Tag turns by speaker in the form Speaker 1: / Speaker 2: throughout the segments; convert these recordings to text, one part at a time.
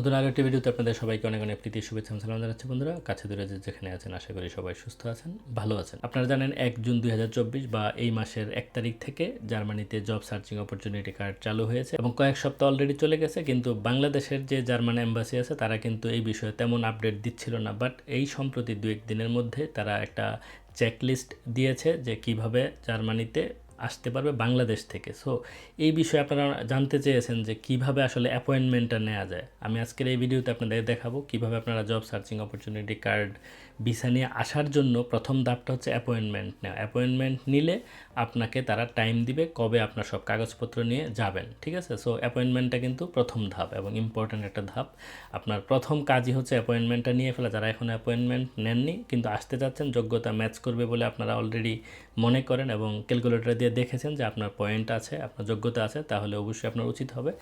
Speaker 1: নতুন আরও একটি ভিডিওতে আপনাদের সবাইকে অনেক অনেক প্রীতি, শুভেচ্ছা, সালাম জানাচ্ছি বন্ধুরা। কাছে দূরে যে যেখানে আছেন, আশা করি সবাই সুস্থ আছেন, ভালো আছেন। আপনারা জানেন এক জুন দুই হাজার চব্বিশ বা এই মাসের এক তারিখ থেকে জার্মানিতে জব সার্চিং অপরচুনিটি কার্ড চালু হয়েছে এবং কয়েক সপ্তাহ অলরেডি চলে গেছে, কিন্তু বাংলাদেশের যে জার্মান এম্বাসি আছে, তারা কিন্তু এই বিষয়ে তেমন আপডেট দিচ্ছিল না। বাট এই সম্প্রতি দু এক দিনের মধ্যে তারা একটা চেকলিস্ট দিয়েছে যে কীভাবে জার্মানিতে আসতে পারবে বাংলাদেশ থেকে। সো এই বিষয়ে আপনারা জানতে চেয়েছেন যে কীভাবে আসলে অ্যাপয়েন্টমেন্টটা নেওয়া যায়। আমি আজকের এই ভিডিওতে আপনাদের দেখাবো কীভাবে আপনারা job searching opportunity card visa নিয়ে আসার জন্য প্রথম ধাপটা হচ্ছে অ্যাপয়েন্টমেন্ট নেওয়া। অ্যাপয়েন্টমেন্ট নিলে আপনাকে তারা টাইম দিবে কবে আপনার সব কাগজপত্র নিয়ে যাবেন, ঠিক আছে? সো অ্যাপয়েন্টমেন্টটা কিন্তু প্রথম ধাপ এবং ইম্পর্ট্যান্ট একটা ধাপ। আপনার প্রথম কাজই হচ্ছে অ্যাপয়েন্টমেন্টটা নিয়ে ফেলা। যারা এখন অ্যাপয়েন্টমেন্ট নেননি কিন্তু আসতে চাচ্ছেন যোগ্যতা ম্যাচ করবে বলে আপনারা অলরেডি মনে করেন এবং ক্যালকুলেটর দিয়ে দেখেছেন যে আপনার পয়েন্ট আছে, আপনার যোগ্যতা আছে, তাহলে অবশ্যই আপনার উচিত হবে।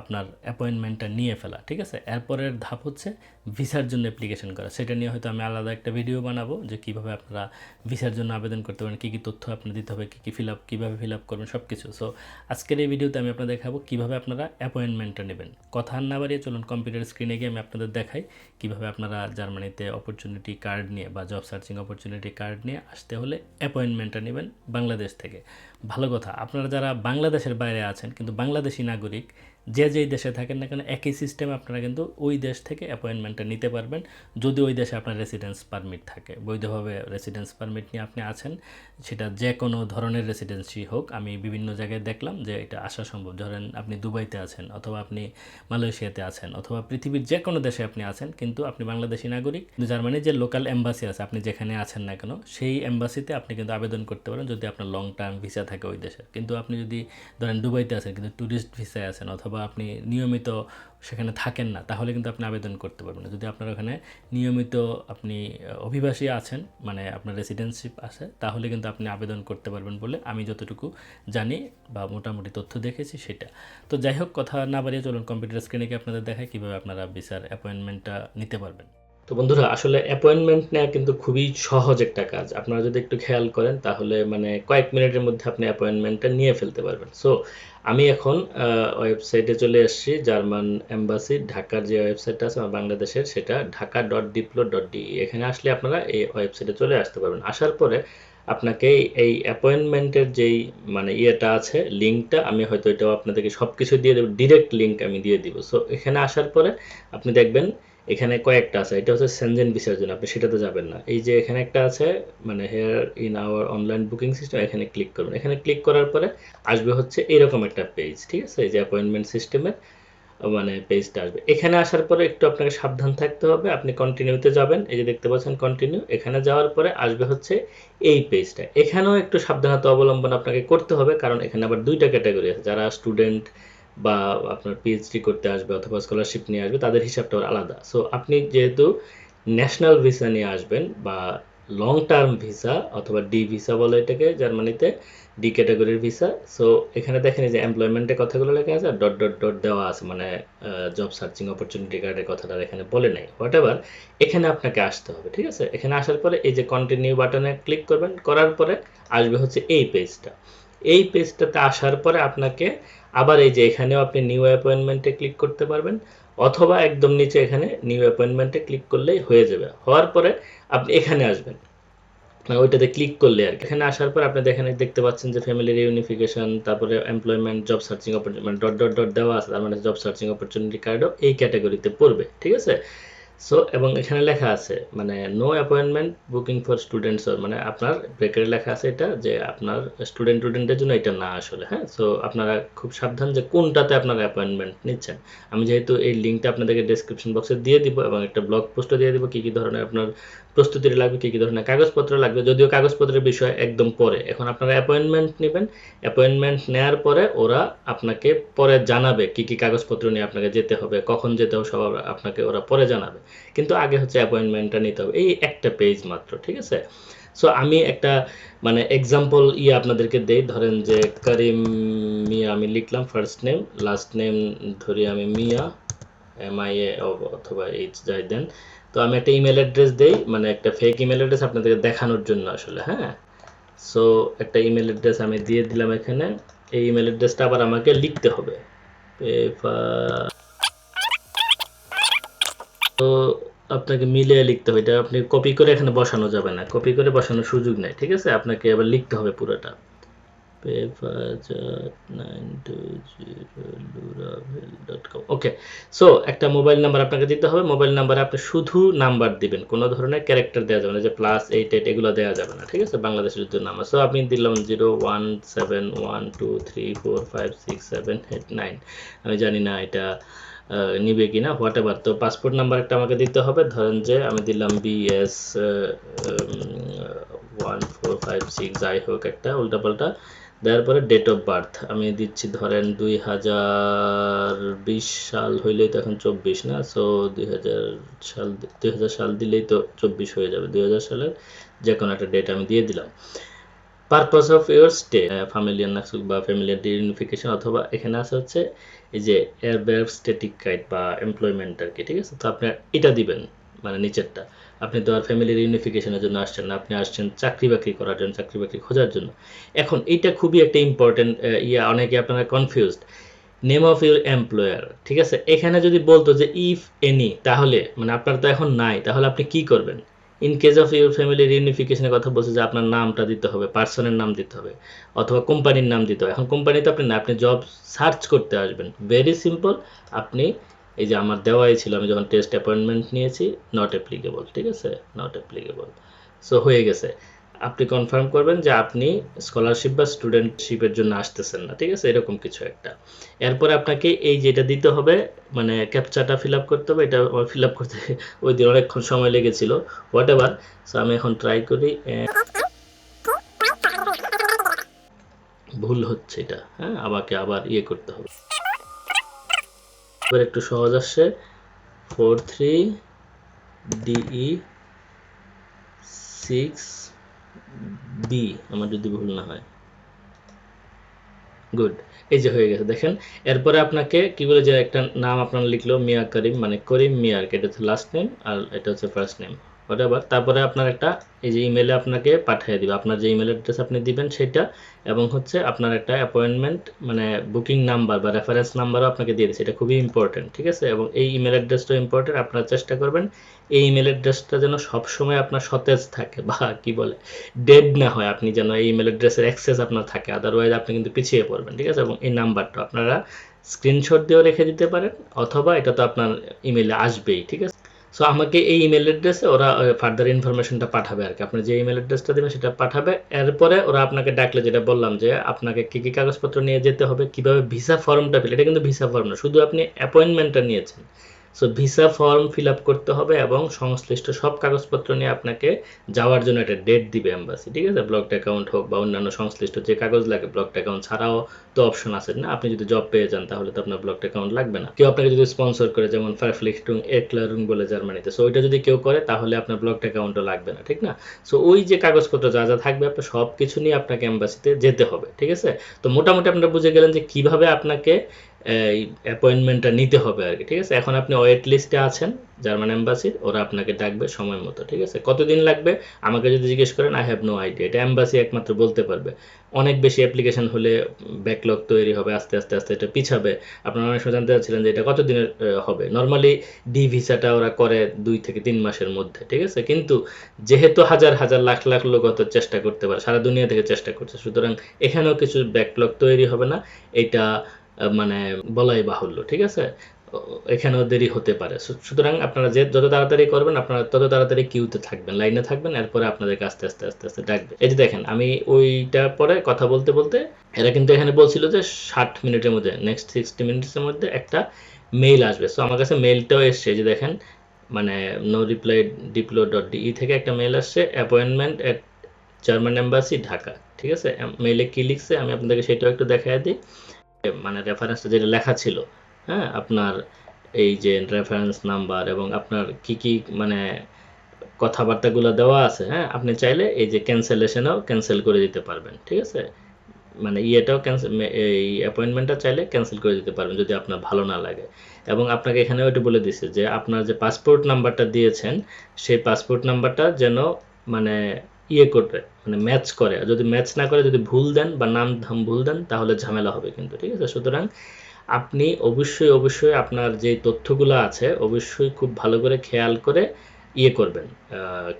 Speaker 1: আপনার অ্যাপয়েন্টমেন্টটা নিয়ে ফেলা, ঠিক আছে? এরপরের ধাপ হচ্ছে ভিসার জন্য অ্যাপ্লিকেশন করা। সেটা নিয়ে হয়তো আমি আলাদা একটা ভিডিও বানাবো যে কীভাবে আপনারা ভিসার জন্য আবেদন করতে পারেন, কী কী তথ্য আপনার দিতে হবে, কী কী ফিল আপ কীভাবে ফিল আপ করবেন সব কিছু সো আজকের এই ভিডিওতে আমি আপনাদের দেখাবো কীভাবে আপনারা অ্যাপয়েন্টমেন্টটা নেবেন। কথা না বাড়িয়ে চলুন কম্পিউটার স্ক্রিনে গিয়ে আমি আপনাদের দেখাই কীভাবে আপনারা জার্মানিতে অপরচুনিটি কার্ড নিয়ে বা জব সার্চিং অপরচুনিটি কার্ড নিয়ে আসতে হলে অ্যাপয়েন্টমেন্টটা নেবেন বাংলাদেশ থেকে। ভালো কথা, আপনারা যারা বাংলাদেশের বাইরে আছেন, কিন্তু বাংলাদেশি নাগরিক যে যেই দেশে থাকেন না কেন, একই সিস্টেমে আপনারা কিন্তু ওই দেশ থেকে অ্যাপয়েন্টমেন্টটা নিতে পারবেন। যদি ওই দেশে আপনার রেসিডেন্স পারমিট থাকে, বৈধভাবে রেসিডেন্স পারমিট নিয়ে আপনি আছেন, সেটা যে কোনো ধরনের রেসিডেন্সি হোক, আমি বিভিন্ন জায়গায় দেখলাম যে এটা আসা সম্ভব। ধরেন আপনি দুবাইতে আছেন, অথবা আপনি মালয়েশিয়াতে আছেন, অথবা পৃথিবীর যে কোনো দেশে আপনি আছেন, কিন্তু আপনি বাংলাদেশি নাগরিক জার্মানির যে লোকাল এম্বাসি আছে, আপনি যেখানে আছেন না কেন, সেই এম্বাসিতে আপনি কিন্তু আবেদন করতে পারেন যদি আপনার লং টার্ম ভিসা থাকে ওই দেশে। কিন্তু আপনি যদি ধরেন দুবাইতে আছেন, কিন্তু ট্যুরিস্ট ভিসায় আছেন, অথবা আপনি নিয়মিত সেখানে থাকেন না, তাহলে কিন্তু আপনি আবেদন করতে পারবেন না। যদি আপনার ওখানে নিয়মিত আপনি অভিবাসী আছেন মানে আপনার রেসিডেন্সিপ আছে, তাহলে কিন্তু আপনি আবেদন করতে পারবেন বলে আমি যতটুকু জানি বা মোটামুটি তথ্য দেখেছি সেটা। তো যাই হোক, কথা না বাড়িয়ে চলুন কম্পিউটার স্ক্রিনে আপনাদের দেখায় কীভাবে আপনারা বিচার অ্যাপয়েন্টমেন্টটা নিতে পারবেন। তো বন্ধুরা, আসলে অ্যাপয়েন্টমেন্ট নেওয়া কিন্তু খুবই সহজ একটা কাজ। আপনারা যদি একটু খেয়াল করেন, তাহলে মানে কয়েক মিনিটের মধ্যে আপনি অ্যাপয়েন্টমেন্টটা নিয়ে ফেলতে পারবেন। সো আমি এখন ওয়েবসাইটে চলে এসেছি জার্মান এম্বাসি ঢাকার যে ওয়েবসাইটটা আছে, আমার বাংলাদেশের, সেটা Dhaka dot diplo dot D এখানে আসলে আপনারা এই ওয়েবসাইটে চলে আসতে পারবেন। আসার পরে আপনাকে এই অ্যাপয়েন্টমেন্টের যেই মানে ইয়েটা আছে লিঙ্কটা আমি হয়তো এটাও আপনাদেরকে সব কিছু দিয়ে দেবো ডিরেক্ট লিঙ্ক আমি দিয়ে দিব। সো এখানে আসার পরে আপনি দেখবেন এখানে কয়েকটা আছে, এটা হচ্ছে সেনজেন ভিসার জন্য, আপনি সেটাতে যাবেন না। এই যে এখানে একটা আছে মানে here in our online booking system এখানে ক্লিক করুন এখানে ক্লিক করার পরে আসবে হচ্ছে এরকম একটা পেজ ঠিক আছে? এই যে অ্যাপয়েন্টমেন্ট সিস্টেমের মানে পেজটা আসবে। এখানে আসার পরে একটু আপনাকে সাবধান থাকতে হবে, আপনি কন্টিনিউতে যাবেন। এই যে দেখতে পাচ্ছেন কন্টিনিউ এখানে যাওয়ার পরে আসবে হচ্ছে এই পেজটা এখানেও একটু সাবধানতা অবলম্বন আপনাকে করতে হবে, কারণ এখানে আবার দুইটা ক্যাটাগরি আছে, যারা স্টুডেন্ট বা আপনার পিএইচডি করতে আসবে অথবা স্কলারশিপ নিয়ে আসবে, তাদের হিসাবটা আলাদা। সো আপনি যেহেতু ন্যাশনাল ভিসা নিয়ে আসবেন বা লং টার্ম ভিসা অথবা ডি ভিসা বলে এটাকে, জার্মানিতে ডি ক্যাটাগরির ভিসা সো এখানে দেখেন যে এমপ্লয়মেন্টের কথাগুলো লেখা আছে ডট ডট ডট দেওয়া আছে মানে জব সার্চিং অপরচুনিটি কার্ডের কথাটা এখানে বলে নেই। হোয়াট এভার এখানে আপনাকে আসতে হবে, ঠিক আছে? এখানে আসার পরে এই যে কন্টিনিউ বাটনে ক্লিক করবেন, করার পরে আসবে হচ্ছে এই পেজটা এই পেজটাতে আসার পরে আপনাকে আবার এই যে এখানেও আপনি নিউ অ্যাপয়েন্টমেন্টে ক্লিক করতে পারবেন, অথবা একদম নিচে এখানে নিউ অ্যাপয়েন্টমেন্টে ক্লিক করলেই হয়ে যাবে। হওয়ার পরে আপনি এখানে আসবেন। ওইটাতে ক্লিক করলে আর এখানে আসার পর আপনি এখানে দেখতে পাচ্ছেন যে ফ্যামিলি রিউনিফিকেশন তারপরে এমপ্লয়মেন্ট জব সার্চিং অপরচুনিটি মানে ডট ডট ডট দেওয়া আছে, তার মানে জব সার্চিং অপরচুনিটি কার্ডও এই ক্যাটাগরিতে পড়বে, ঠিক আছে? সো এবং এখানে লেখা আছে মানে no appointment booking for students মানে আপনার ব্রেকের লেখা আছে এটা, যে আপনার স্টুডেন্ট স্টুডেন্টের জন্য এটা না আসলে হ্যাঁ? সো আপনারা খুব সাবধান যে কোনটাতে আপনারা অ্যাপয়েন্টমেন্ট নিচ্ছেন। আমি যেহেতু এই লিঙ্কটা আপনাদেরকে ডিসক্রিপশন বক্সে দিয়ে দিব এবং একটা ব্লগ পোস্টও দিয়ে দিব, কী কী ধরনের আপনার প্রস্তুতির লাগবে, কী কী ধরনের কাগজপত্র লাগবে, যদিও কাগজপত্রের বিষয় একদম পরে। এখন আপনারা অ্যাপয়েন্টমেন্ট নেবেন অ্যাপয়েন্টমেন্ট নেওয়ার পরে ওরা আপনাকে পরে জানাবে কী কী কাগজপত্র নিয়ে আপনাকে যেতে হবে, কখন যেতে হবে, সব আপনাকে ওরা পরে জানাবে। কিন্তু আগে হচ্ছে অ্যাপয়েন্টমেন্টটা নিতে হবে, এই একটা পেজ মাত্র, ঠিক আছে? সো আমি একটা মানে এক্সাম্পল ইয়ে আপনাদেরকে দেই, ধরেন যে করিম মিয়া আমি লিখলাম ফার্স্ট নেম লাস্ট নেম ধরি আমি মিয়া এম আই এ অথবা এইচ যাই দেন। তো আমি একটা ইমেল অ্যাড্রেস দেই মানে একটা ফেক ইমেল অ্যাড্রেস আপনাদেরকে দেখানোর জন্য আসলে হ্যাঁ? সো একটা ইমেল অ্যাড্রেস আমি দিয়ে দিলাম এখানে, এই ইমেল অ্যাড্রেসটা আবার আমাকে লিখতে হবে। তো আপনাকে মিলিয়ে লিখতে হবে, এটা আপনি কপি করে এখানে বসানো যাবে না কপি করে বসানোর সুযোগ নেই, ঠিক আছে? আপনাকে এবার লিখতে হবে পুরোটা। ওকে সো একটা মোবাইল নাম্বার আপনাকে দিতে হবে। মোবাইল নাম্বারে আপনি শুধু নাম্বার দিবেন। কোনো ধরনের ক্যারেক্টার দেওয়া যাবে না যে প্লাস এইট এইট এগুলো দেওয়া যাবে না, ঠিক আছে? বাংলাদেশের যদি নাম্বার সো আপনি দিলাম zero one seven one two three four five six seven eight nine আমি জানি না এটা নিবে কিনা হোয়াট এভার তো পাসপোর্ট নাম্বার একটা আমাকে দিতে হবে। ধরেন যে আমি দিলাম BS one four five six যাই হোক একটা, উল্টাপাল্টা। দেওয়ার পরে ডেট অফ বার্থ আমি দিচ্ছি ধরেন দুই হাজার বিশ সাল হইলেই তো এখন চব্বিশ না? সো দুই হাজার সাল, দুই হাজার সাল দিলেই তো চব্বিশ হয়ে যাবে। দুই হাজার সালের যে কোনো একটা ডেট আমি দিয়ে দিলাম। Purpose of your stay familiar নাকসুক বা ফ্যামিলিয়ার ডিউনিফিকেশন অথবা এখানে আছে হচ্ছে এই যে এয়ারবেয়ার স্টেটিক গাইড বা এমপ্লয়মেন্ট আর কি, ঠিক আছে? তো আপনি এটা দিবেন। মানে নিচেরটা। আপনি তো আর ফ্যামিলির ইউনিফিকেশনের জন্য আসছেন না, আপনি আসছেন চাকরি বাকরি করার জন্য, চাকরি বাকরি খোঁজার জন্য। এখন এইটা খুবই একটা ইম্পর্টেন্ট ইয়া, অনেকে আপনারা confused name of your employer ঠিক আছে? এখানে যদি বলতো যে ইফ এনি তাহলে মানে আপনার তো এখন নাই, তাহলে আপনি কি করবেন? ইন কেস অফ ইউর ফ্যামিলির ইউনিফিকেশনের কথা বলছে যে, আপনার নামটা দিতে হবে পার্সনের নাম দিতে হবে, অথবা কোম্পানির নাম দিতে হবে। এখন কোম্পানিতে আপনি না, আপনি জব সার্চ করতে আসবেন। ভেরি সিম্পল আপনি এই যে আমার দেওয়াই ছিল, আমি যখন টেস্ট অ্যাপয়েন্টমেন্ট নিয়েছি নট অ্যাপ্লিকেবল ঠিক আছে? নট অ্যাপ্লিকেবল সো হয়ে গেছে। আপনি কনফার্ম করবেন যে আপনি স্কলারশিপ বা স্টুডেন্টশিপের জন্য আসতেছেন না, ঠিক আছে? এরকম কিছু একটা। এরপরে আপনাকে এই যেটা দিতে হবে মানে ক্যাপচাটা ফিল আপ করতে হবে, এটা আমার ফিল আপ করতে ওই দিন অনেকক্ষণ সময় লেগেছিল হোয়াট এভার সো আমি এখন ট্রাই করি ভুল হচ্ছে এটা হ্যাঁ? আমাকে আবার ইয়ে করতে হবে। এবার একটু সহজ আসছে। Four three D E six B আমার যদি ভুল না হয়। গুড এই যে হয়ে গেছে, দেখেন। এরপরে আপনাকে কি বলে যে একটা নাম আপনার লিখলো? মিয়া করিম মানে করিম মিয়ার, এটা হচ্ছে লাস্ট নেম আর এটা হচ্ছে ফার্স্ট নেম হোয়াটএভার তারপরে আপনার একটা, এই যে ইমেলে আপনাকে পাঠিয়ে দিবে। আপনার যে ইমেল অ্যাড্রেস আপনি দিবেন সেটা, এবং হচ্ছে আপনার একটা অ্যাপয়েন্টমেন্ট মানে বুকিং নাম্বার বা রেফারেন্স নাম্বারও আপনাকে দিয়ে দিচ্ছে। এটা খুবই ইম্পর্টেন্ট ঠিক আছে? এবং এই ইমেল অ্যাড্রেসটাও ইম্পর্টেন্ট আপনারা চেষ্টা করবেন এই ইমেল অ্যাড্রেসটা যেন সবসময় আপনার সতেজ থাকে, বা কি বলে ডেড না হয়, আপনি যেন এই ইমেল অ্যাড্রেসের অ্যাক্সেস আপনার থাকে। আদারওয়াইজ আপনি কিন্তু পিছিয়ে পড়বেন, ঠিক আছে? এবং এই নাম্বারটা আপনারা স্ক্রিনশট দিয়েও রেখে দিতে পারেন, অথবা এটা তো আপনার ইমেলে আসবেই, ঠিক আছে? সো আমাকে এই ইমেল অ্যাড্রেসে ওরা ফার্দার ইনফরমেশনটা পাঠাবে আর কি। আপনি যে ইমেল অ্যাড্রেসটা দেবেন, সেটা পাঠাবে। এরপরে ওরা আপনাকে ডাকলে, যেটা বললাম যে আপনাকে কী কী কাগজপত্র নিয়ে যেতে হবে, কীভাবে ভিসা ফর্মটা ফিল এটা কিন্তু ভিসা ফর্ম না, শুধু আপনি অ্যাপয়েন্টমেন্টটা নিয়েছেন। So visa form fill up করতে হবে এবং সংশ্লিষ্ট সব কাগজপত্র নিয়ে আপনাকে যাওয়ার জন্য একটা ডেট দিবে এম্বাসি ঠিক আছে? ব্লকড অ্যাকাউন্ট হোক বা অন্যান্য সংশ্লিষ্ট যে কাগজ লাগে ব্লকড অ্যাকাউন্ট ছাড়াও তো অপশন আছে না? আপনি যদি জব পেয়ে যান, তাহলে তো আপনার ব্লকড অ্যাকাউন্ট লাগবে না। কেউ আপনাকে যদি স্পন্সর করে, যেমন ফায়ারফ্লিক্সটুং একলারুং বলে জার্মানিতে সো ওইটা যদি কেউ করে, তাহলে আপনার ব্লকড অ্যাকাউন্টও লাগবে না, ঠিক না? সো ওই যে কাগজপত্র যা যা থাকবে, আপনার সব কিছু নিয়ে আপনাকে এম্বাসিতে যেতে হবে, ঠিক আছে? তো মোটামুটি আপনারা বুঝে গেলেন যে কীভাবে আপনাকে এই অ্যাপয়েন্টমেন্টটা নিতে হবে আর কি, ঠিক আছে? এখন আপনি ওয়েট লিস্টে আছেন জার্মান এম্বাসির ওরা আপনাকে ডাকবে সময় মতো, ঠিক আছে? কতদিন লাগবে? আমাকে যদি জিজ্ঞেস করেন আই হ্যাভ নো আইডিয়া এটা এম্বাসি একমাত্র বলতে পারবে। অনেক বেশি অ্যাপ্লিকেশন হলে ব্যাকলগ তৈরি হবে, আস্তে আস্তে আস্তে এটা পিছাবে। আপনারা অনেক সময় জানতে চাচ্ছিলেন যে এটা কতদিনের হবে। নর্মালি ডি ভিসাটা ওরা করে দুই থেকে তিন মাসের মধ্যে, ঠিক আছে? কিন্তু যেহেতু হাজার হাজার, লাখ লাখ লোক হয়তো চেষ্টা করতে পারে, সারা দুনিয়া থেকে চেষ্টা করছে, সুতরাং এখানেও কিছু ব্যাকলগ তৈরি হবে না। এটা মানে বলাই বাহুল্য, ঠিক আছে? এখানেও দেরি হতে পারে। সুতরাং আপনারা যে, যত তাড়াতাড়ি করবেন, আপনারা তত তাড়াতাড়ি কিউতে থাকবেন, লাইনে থাকবেন, এরপরে আপনাদেরকে আস্তে আস্তে আস্তে আস্তে ডাকবে। এই যে দেখেন, আমি ওইটা পরে কথা বলতে বলতে এরা কিন্তু এখানে বলছিল যে ষাট মিনিটের মধ্যে নেক্সট সিক্সটি মিনিটসের মধ্যে একটা মেইল আসবে। সো আমার কাছে মেইলটাও এসছে যে দেখেন মানে no reply diplo dot D E থেকে একটা মেইল আসছে appointment at German embassy Dhaka ঠিক আছে? মেইলে কি লিখছে, আমি আপনাদেরকে সেটাও একটু দেখাই দিই। মানে রেফারেন্সটা যেটা লেখা ছিল হ্যাঁ? আপনার এই যে রেফারেন্স নাম্বার এবং আপনার কি কি মানে কথাবার্তাগুলো দেওয়া আছে হ্যাঁ? আপনি চাইলে এই যে ক্যান্সেলেশনও ক্যান্সেল করে দিতে পারবেন, ঠিক আছে? মানে ইয়েটাও ক্যান্সেল এই অ্যাপয়েন্টমেন্টটা চাইলে ক্যান্সেল করে দিতে পারবেন যদি আপনার ভালো না লাগে। এবং আপনাকে এখানে ওইটা বলে দিছে যে আপনার যে পাসপোর্ট নাম্বারটা দিয়েছেন, সেই পাসপোর্ট নাম্বারটা যেন মানে ইয়ে করবে মানে ম্যাচ করে। আর যদি ম্যাচ না করে, যদি ভুল দেন বা নাম ধাম ভুল দেন, তাহলে ঝামেলা হবে কিন্তু, ঠিক আছে? সুতরাং আপনি অবশ্যই অবশ্যই আপনার যে তথ্যগুলো আছে, অবশ্যই খুব ভালো করে খেয়াল করে ইয়ে করবেন।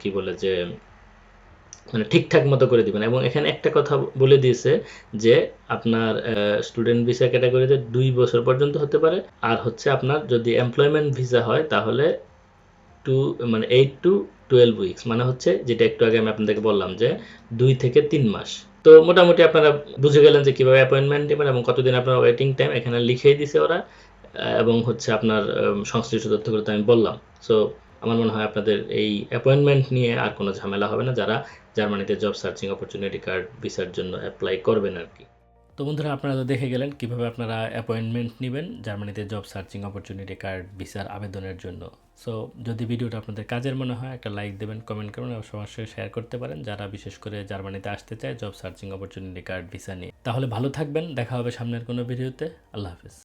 Speaker 1: কি বলে যে মানে ঠিকঠাক মতো করে দিবেন। এবং এখানে একটা কথা বলে দিয়েছে যে, আপনার স্টুডেন্ট ভিসা ক্যাটাগরিতে দুই বছর পর্যন্ত হতে পারে। আর হচ্ছে আপনার যদি এমপ্লয়মেন্ট ভিসা হয়, তাহলে টু মানে এইট টু টুয়েলভ উইকস মানে হচ্ছে যেটা একটু আগে আমি আপনাদেরকে বললাম যে দুই থেকে তিন মাস। তো মোটামুটি আপনারা বুঝে গেলেন যে কীভাবে অ্যাপয়েন্টমেন্ট নেবেন এবং কতদিন আপনার ওয়েটিং টাইম এখানে লিখেই দিছে ওরা এবং হচ্ছে আপনার সংশ্লিষ্ট তথ্যগুলো তো আমি বললাম। সো আমার মনে হয় আপনাদের এই অ্যাপয়েন্টমেন্ট নিয়ে আর কোনো ঝামেলা হবে না যারা জার্মানিতে জব সার্চিং অপরচুনিটি কার্ড ভিসার জন্য অ্যাপ্লাই করবেন আর কি। তো বন্ধুরা আপনারা তো দেখে গেলেন কীভাবে আপনারা অ্যাপয়েন্টমেন্ট নেবেন জার্মানিতে জব সার্চিং অপরচুনিটি কার্ড ভিসার আবেদনের জন্য। সো যদি ভিডিওটা আপনাদের কাজের মনে হয়, একটা লাইক দেবেন কমেন্ট করবেন এবং সবার সঙ্গে শেয়ার করতে পারেন। যারা বিশেষ করে জার্মানিতে আসতে চায় job searching opportunity card visa নিয়ে। তাহলে ভালো থাকবেন, দেখা হবে সামনের কোনো ভিডিওতে। আল্লাহ হাফিজ।